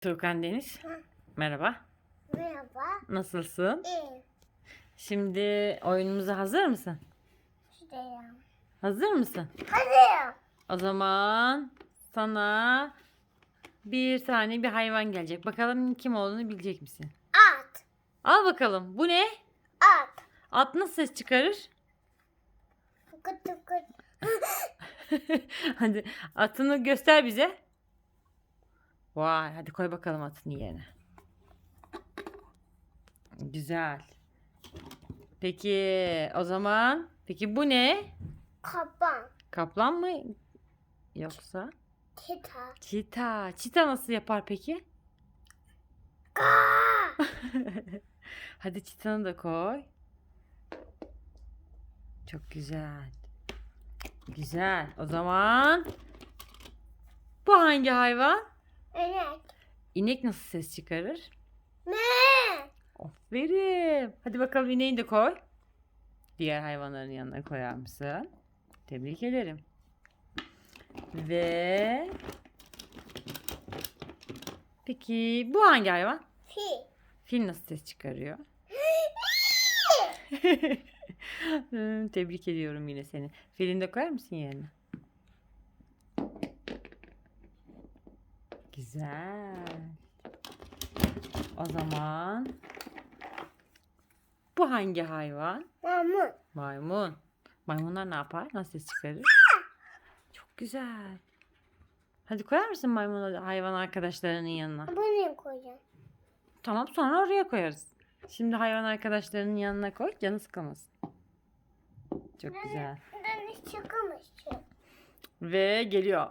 Tuğkan Deniz. Merhaba. Merhaba. Nasılsın? İyi. Şimdi oyunumuza hazır mısın? Şuraya. Hazır mısın? Hadi. O zaman sana bir tane bir hayvan gelecek. Bakalım kim olduğunu bilecek misin? At. Al bakalım. Bu ne? At. At nasıl ses çıkarır? Tıkı tıkı. hadi atını göster bize. Vay hadi koy bakalım atını yerine. Güzel. Peki o zaman peki bu ne? Kapan. Kaplan mı yoksa? Kita. Çita. Çita nasıl yapar peki? Hadi çitanı da koy. Çok güzel. Güzel. O zaman bu hangi hayvan? İnek. İnek nasıl ses çıkarır? Me. Aferin. Hadi bakalım ineği de koy. Diğer hayvanların yanına koyar mısın? Tebrik ederim. Ve Peki bu hangi hayvan? Fi. Fil nasıl ses çıkarıyor? Hmm, Tebrik ediyorum yine seni. Filini de koyar mısın yerine? Güzel. O zaman bu hangi hayvan? Mamun. Maymun. Maymunlar ne yapar? Nasıl ses çıkarır? Çok güzel. Hadi koyar mısın maymunu hayvan arkadaşlarının yanına? Bunu koyacağım. Tamam sonra oraya koyarız. Şimdi hayvan arkadaşlarının yanına koy. Canı sıkılmasın. Çok güzel. Ben hiç çıkamışım. Ve geliyor.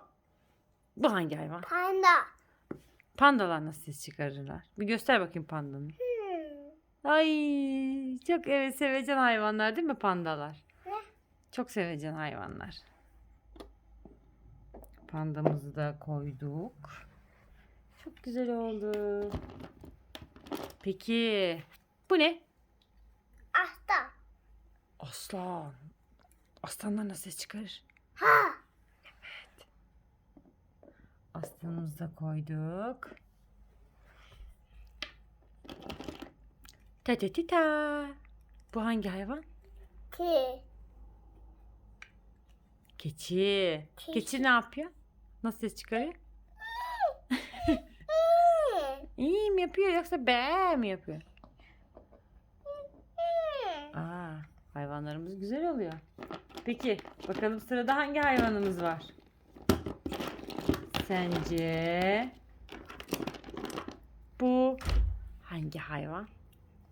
Bu hangi hayvan? Panda. Pandalar nasıl ses çıkarırlar? Bir göster bakayım pandanı. Ay çok evet sevecen hayvanlar değil mi pandalar? Ne? Çok sevecen hayvanlar. Pandamızı da koyduk. Çok güzel oldu. Peki bu ne? Asta. Aslan. Aslanlar nasıl ses çıkarır? Ha. Aslanımızı da koyduk. Tetetita. Bu hangi hayvan? Ti. Keçi. Keçi. Keçi ne yapıyor? Nasıl ses çıkarıyor? İyi mi yapıyor yoksa be mi yapıyor? Aa, hayvanlarımız güzel oluyor. Peki bakalım sırada hangi hayvanımız var? Sence bu hangi hayvan?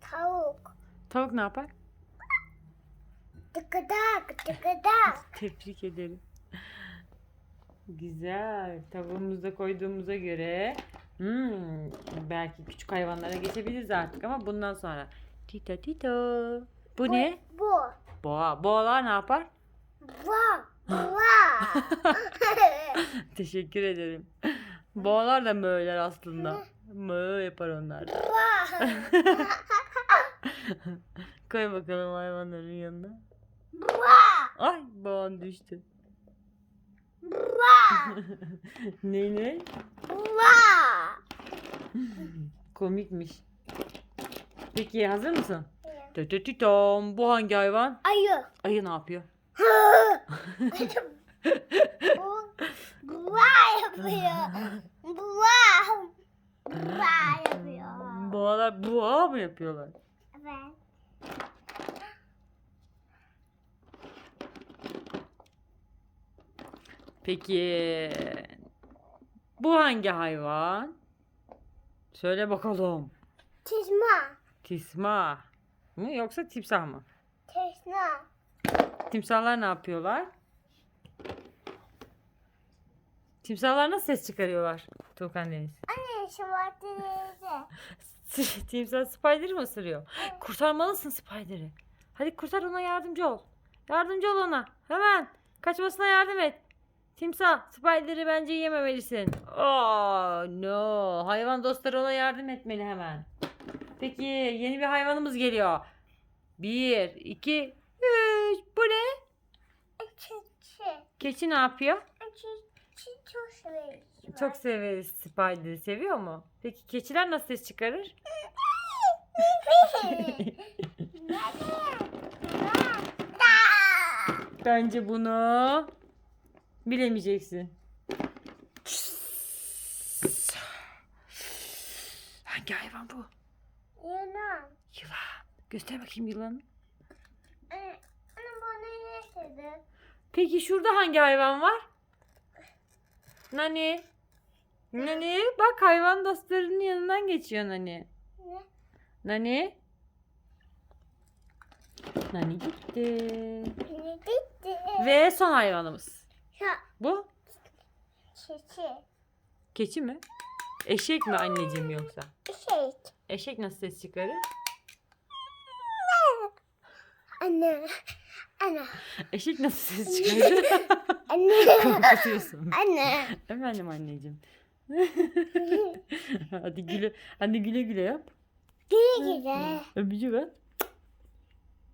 Tavuk. Tavuk ne yapar? Tıkıdak. Tıkıdak. Tebrik ederim. Güzel. Tavuğumuzu koyduğumuza göre hmm, belki küçük hayvanlara geçebiliriz artık ama bundan sonra. Tito tito. Bu ne? Bu. Boğa. Boğalar ne yapar? Va. Teşekkür ederim. Boğalar da möğler aslında. Mö yapar onlar. da. Koy bakalım hayvanların yanına. Ay boğan düştü. Ne ne? Komikmiş. Peki hazır mısın? Tütütütom. Bu hangi hayvan? Ayı. Ayı ne yapıyor? Bu va yapıyor. Bu va. Va yapıyor. Boğalar boğa mı yapıyorlar? Evet. Peki bu hangi hayvan? Söyle bakalım. Tisma. Tisma mı yoksa timsah mı? Tesna. Timsahlar ne yapıyorlar? Timsahlar nasıl ses çıkarıyorlar? Tuğkan Deniz. Anne şu teyze. Timsah Spider'ı mı ısırıyor? Kurtarmalısın Spider'ı. Hadi kurtar ona yardımcı ol. Yardımcı ol ona. Hemen. Kaçmasına yardım et. Timsah Spider'ı bence yememelisin. Oh no. Hayvan dostları ona yardım etmeli hemen. Peki yeni bir hayvanımız geliyor. Bir, iki, üç. Bu ne? Çiçi. Keçi ne yapıyor? Çiçi çok seviyorum. Çok severiz Spider'i. Seviyor mu? Peki keçiler nasıl ses çıkarır? Bence bunu bilemeyeceksin. Hangi hayvan bu? Yunus. Yılan. Göster bakayım yılanı. Anne bunu ne istedi? Peki şurada hangi hayvan var? Nani? Nani? Bak hayvan dostlarının yanından geçiyor Nani. Nani? Nani gitti. Ne gitti? Ve son hayvanımız. Bu çiçi. keçi mi? Eşek mi anneciğim yoksa? Şey. Eşek nasıl ses çıkarır? Anne. Anne. Eşek nasıl ses çıkarır? Anne. Korkutuyorsun. Anne. Efendim anneciğim. hadi güle, hadi güle güle yap. Güle güle. Öpücük at.